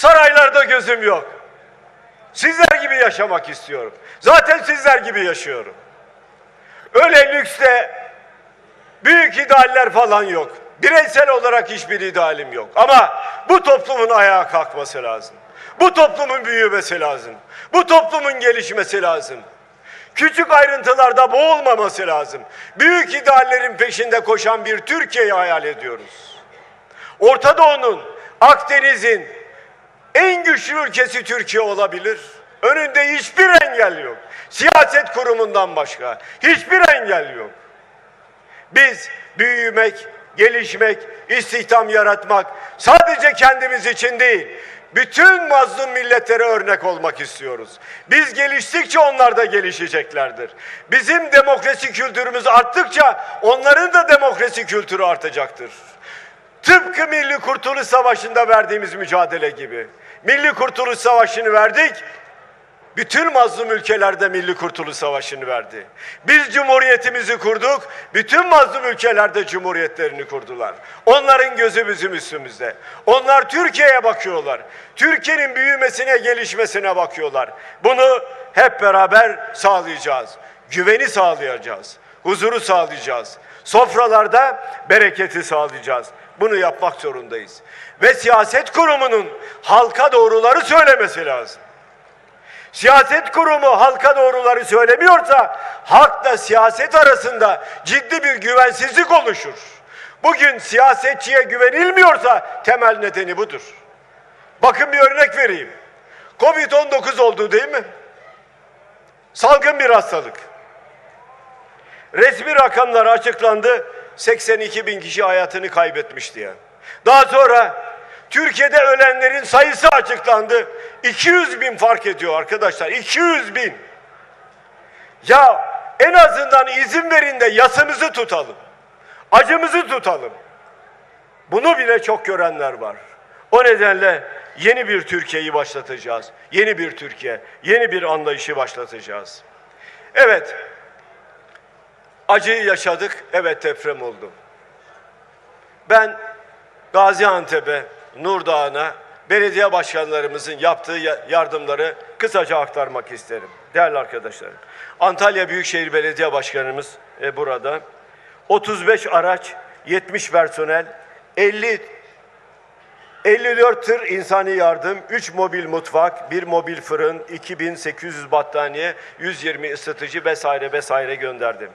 Saraylarda gözüm yok. Sizler gibi yaşamak istiyorum. Zaten sizler gibi yaşıyorum. Öyle lükste büyük idealler falan yok. Bireysel olarak hiçbir idealim yok. Ama bu toplumun ayağa kalkması lazım. Bu toplumun büyümesi lazım. Bu toplumun gelişmesi lazım. Küçük ayrıntılarda boğulmaması lazım. Büyük ideallerin peşinde koşan bir Türkiye'yi hayal ediyoruz. Orta Doğu'nun, Akdeniz'in en güçlü ülkesi Türkiye olabilir. Önünde hiçbir engel yok. Siyaset kurumundan başka hiçbir engel yok. Biz büyümek, gelişmek, istihdam yaratmak sadece kendimiz için değil, bütün mazlum milletlere örnek olmak istiyoruz. Biz geliştikçe onlar da gelişeceklerdir. Bizim demokrasi kültürümüz arttıkça onların da demokrasi kültürü artacaktır. Tıpkı Milli Kurtuluş Savaşı'nda verdiğimiz mücadele gibi. Milli Kurtuluş Savaşı'nı verdik, bütün mazlum ülkelerde Milli Kurtuluş Savaşı'nı verdi. Biz cumhuriyetimizi kurduk, bütün mazlum ülkelerde cumhuriyetlerini kurdular. Onların gözü bizim üstümüzde. Onlar Türkiye'ye bakıyorlar. Türkiye'nin büyümesine, gelişmesine bakıyorlar. Bunu hep beraber sağlayacağız. Güveni sağlayacağız. Huzuru sağlayacağız. Sofralarda bereketi sağlayacağız. Bunu yapmak zorundayız. Ve siyaset kurumunun halka doğruları söylemesi lazım. Siyaset kurumu halka doğruları söylemiyorsa halkla siyaset arasında ciddi bir güvensizlik oluşur. Bugün siyasetçiye güvenilmiyorsa temel nedeni budur. Bakın bir örnek vereyim. Covid-19 oldu değil mi? Salgın bir hastalık. Resmi rakamlar açıklandı. 82 bin kişi hayatını kaybetmiş diye. Daha sonra Türkiye'de ölenlerin sayısı açıklandı. 200 bin fark ediyor arkadaşlar. 200 bin. Ya en azından izin verin de yasımızı tutalım. Acımızı tutalım. Bunu bile çok görenler var. O nedenle yeni bir Türkiye'yi başlatacağız. Yeni bir Türkiye, yeni bir anlayışı başlatacağız. Evet, acıyı yaşadık. Evet deprem oldu. Ben Gaziantep'e, Nurdağ'a, belediye başkanlarımızın yaptığı ya- yardımları kısaca aktarmak isterim. Değerli arkadaşlarım, Antalya Büyükşehir Belediye Başkanımız e, burada. 35 araç, 70 personel, 50 54 tır insani yardım, 3 mobil mutfak, 1 mobil fırın, 2800 battaniye, 120 ısıtıcı vesaire vesaire gönderdim.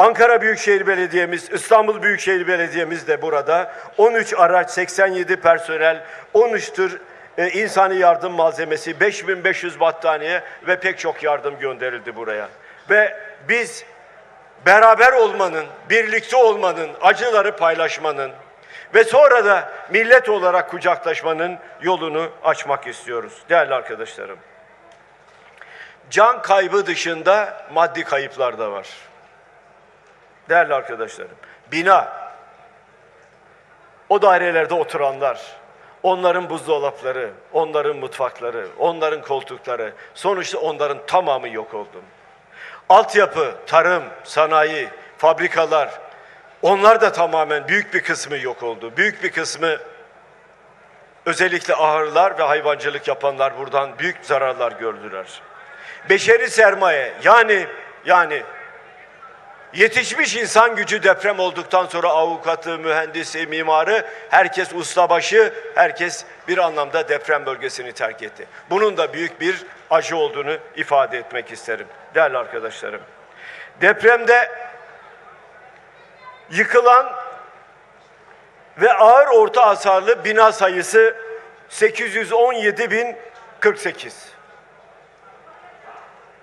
Ankara Büyükşehir Belediye'miz, İstanbul Büyükşehir Belediye'miz de burada. 13 araç, 87 personel, 13 tır e, insani yardım malzemesi, 5500 battaniye ve pek çok yardım gönderildi buraya. Ve biz beraber olmanın, birlikte olmanın, acıları paylaşmanın ve sonra da millet olarak kucaklaşmanın yolunu açmak istiyoruz değerli arkadaşlarım. Can kaybı dışında maddi kayıplar da var. Değerli arkadaşlarım, bina, o dairelerde oturanlar, onların buzdolapları, onların mutfakları, onların koltukları, sonuçta onların tamamı yok oldu. Altyapı, tarım, sanayi, fabrikalar, onlar da tamamen büyük bir kısmı yok oldu. Büyük bir kısmı özellikle ahırlar ve hayvancılık yapanlar buradan büyük zararlar gördüler. Beşeri sermaye yani yani Yetişmiş insan gücü deprem olduktan sonra avukatı, mühendisi, mimarı, herkes ustabaşı, herkes bir anlamda deprem bölgesini terk etti. Bunun da büyük bir acı olduğunu ifade etmek isterim değerli arkadaşlarım. Depremde yıkılan ve ağır orta hasarlı bina sayısı 817.048.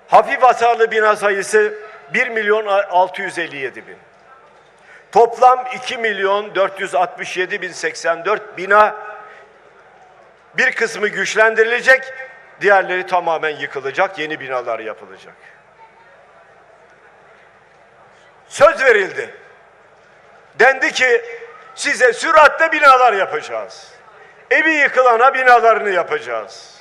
Hafif hasarlı bina sayısı 1 milyon 657 bin. Toplam 2 milyon 467 bin 84 bina bir kısmı güçlendirilecek, diğerleri tamamen yıkılacak, yeni binalar yapılacak. Söz verildi. Dendi ki size süratle binalar yapacağız. Evi yıkılana binalarını yapacağız.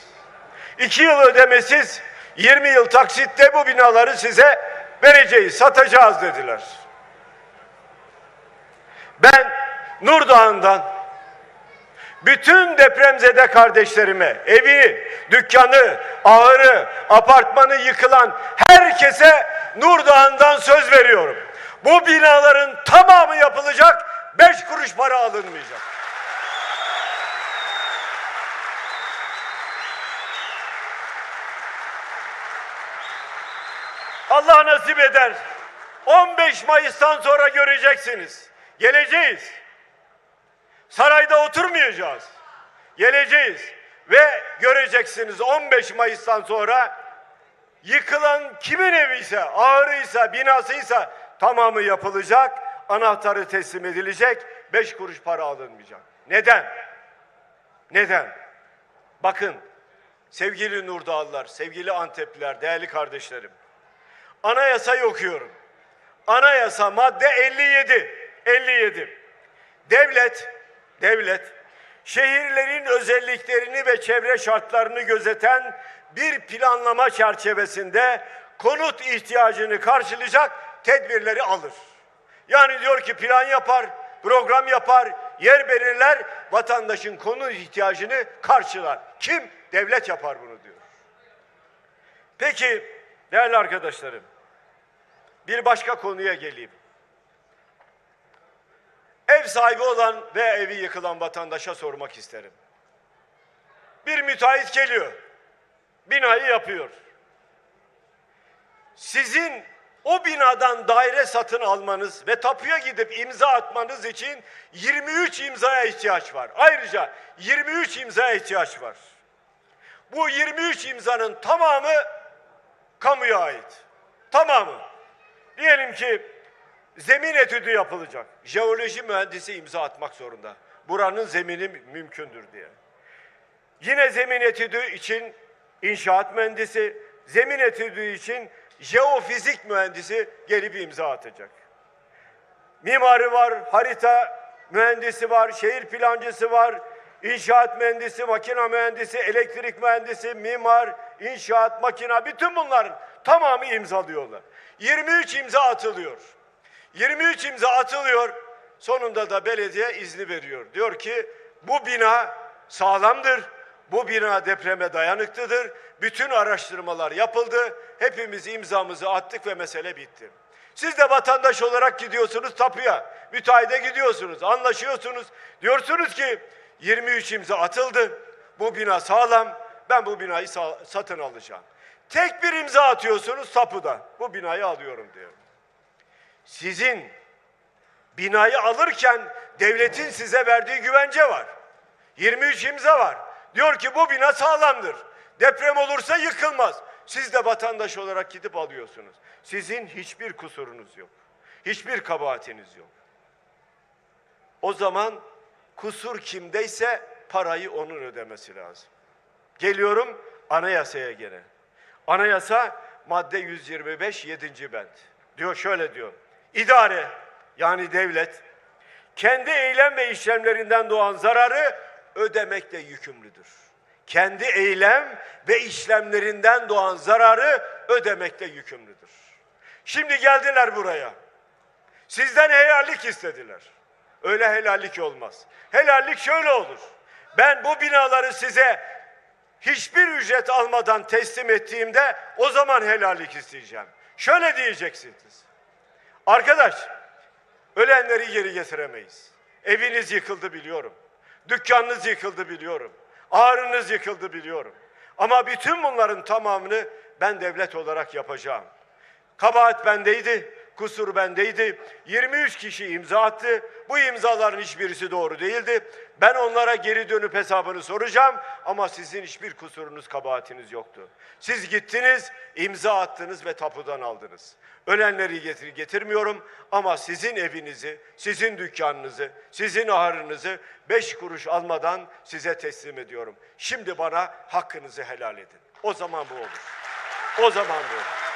İki yıl ödemesiz 20 yıl taksitte bu binaları size vereceğiz, satacağız dediler. Ben Nurdağ'ından bütün depremzede kardeşlerime evi, dükkanı, ahırı, apartmanı yıkılan herkese Nurdağ'ından söz veriyorum. Bu binaların tamamı yapılacak, beş kuruş para alınmayacak. Allah nasip eder. 15 Mayıs'tan sonra göreceksiniz. Geleceğiz. Sarayda oturmayacağız. Geleceğiz ve göreceksiniz 15 Mayıs'tan sonra yıkılan kimin eviyse, ağrıysa, binasıysa tamamı yapılacak, anahtarı teslim edilecek, 5 kuruş para alınmayacak. Neden? Neden? Bakın sevgili Nurdağlılar, sevgili Antepliler, değerli kardeşlerim. Anayasayı okuyorum. Anayasa madde 57. 57. Devlet, devlet şehirlerin özelliklerini ve çevre şartlarını gözeten bir planlama çerçevesinde konut ihtiyacını karşılayacak tedbirleri alır. Yani diyor ki plan yapar, program yapar, yer belirler, vatandaşın konut ihtiyacını karşılar. Kim? Devlet yapar bunu diyor. Peki değerli arkadaşlarım, bir başka konuya geleyim. Ev sahibi olan ve evi yıkılan vatandaşa sormak isterim. Bir müteahhit geliyor. Binayı yapıyor. Sizin o binadan daire satın almanız ve tapuya gidip imza atmanız için 23 imzaya ihtiyaç var. Ayrıca 23 imzaya ihtiyaç var. Bu 23 imzanın tamamı kamuya ait. Tamamı. Diyelim ki zemin etüdü yapılacak. Jeoloji mühendisi imza atmak zorunda. Buranın zemini mümkündür diye. Yine zemin etüdü için inşaat mühendisi, zemin etüdü için jeofizik mühendisi gelip imza atacak. Mimarı var, harita mühendisi var, şehir plancısı var, inşaat mühendisi, makina mühendisi, elektrik mühendisi, mimar, inşaat, makina bütün bunların tamamı imzalıyorlar. 23 imza atılıyor. 23 imza atılıyor. Sonunda da belediye izni veriyor. Diyor ki bu bina sağlamdır. Bu bina depreme dayanıklıdır. Bütün araştırmalar yapıldı. Hepimiz imzamızı attık ve mesele bitti. Siz de vatandaş olarak gidiyorsunuz tapuya. Müteahhide gidiyorsunuz, anlaşıyorsunuz. Diyorsunuz ki 23 imza atıldı. Bu bina sağlam. Ben bu binayı sa- satın alacağım. Tek bir imza atıyorsunuz tapuda. Bu binayı alıyorum diyor. Sizin binayı alırken devletin size verdiği güvence var. 23 imza var. Diyor ki bu bina sağlamdır. Deprem olursa yıkılmaz. Siz de vatandaş olarak gidip alıyorsunuz. Sizin hiçbir kusurunuz yok. Hiçbir kabahatiniz yok. O zaman kusur kimdeyse parayı onun ödemesi lazım. Geliyorum anayasaya gene. Anayasa madde 125 7. bent. Diyor şöyle diyor. İdare yani devlet kendi eylem ve işlemlerinden doğan zararı ödemekle yükümlüdür. Kendi eylem ve işlemlerinden doğan zararı ödemekle yükümlüdür. Şimdi geldiler buraya. Sizden helallik istediler. Öyle helallik olmaz. Helallik şöyle olur. Ben bu binaları size hiçbir ücret almadan teslim ettiğimde o zaman helallik isteyeceğim. Şöyle diyeceksiniz. Arkadaş, ölenleri geri getiremeyiz. Eviniz yıkıldı biliyorum. Dükkanınız yıkıldı biliyorum. Ağrınız yıkıldı biliyorum. Ama bütün bunların tamamını ben devlet olarak yapacağım. Kabahat bendeydi, kusur bendeydi. 23 kişi imza attı. Bu imzaların hiçbirisi doğru değildi. Ben onlara geri dönüp hesabını soracağım ama sizin hiçbir kusurunuz, kabahatiniz yoktu. Siz gittiniz, imza attınız ve tapudan aldınız. Ölenleri getir getirmiyorum ama sizin evinizi, sizin dükkanınızı, sizin ahırınızı beş kuruş almadan size teslim ediyorum. Şimdi bana hakkınızı helal edin. O zaman bu olur. O zaman bu olur.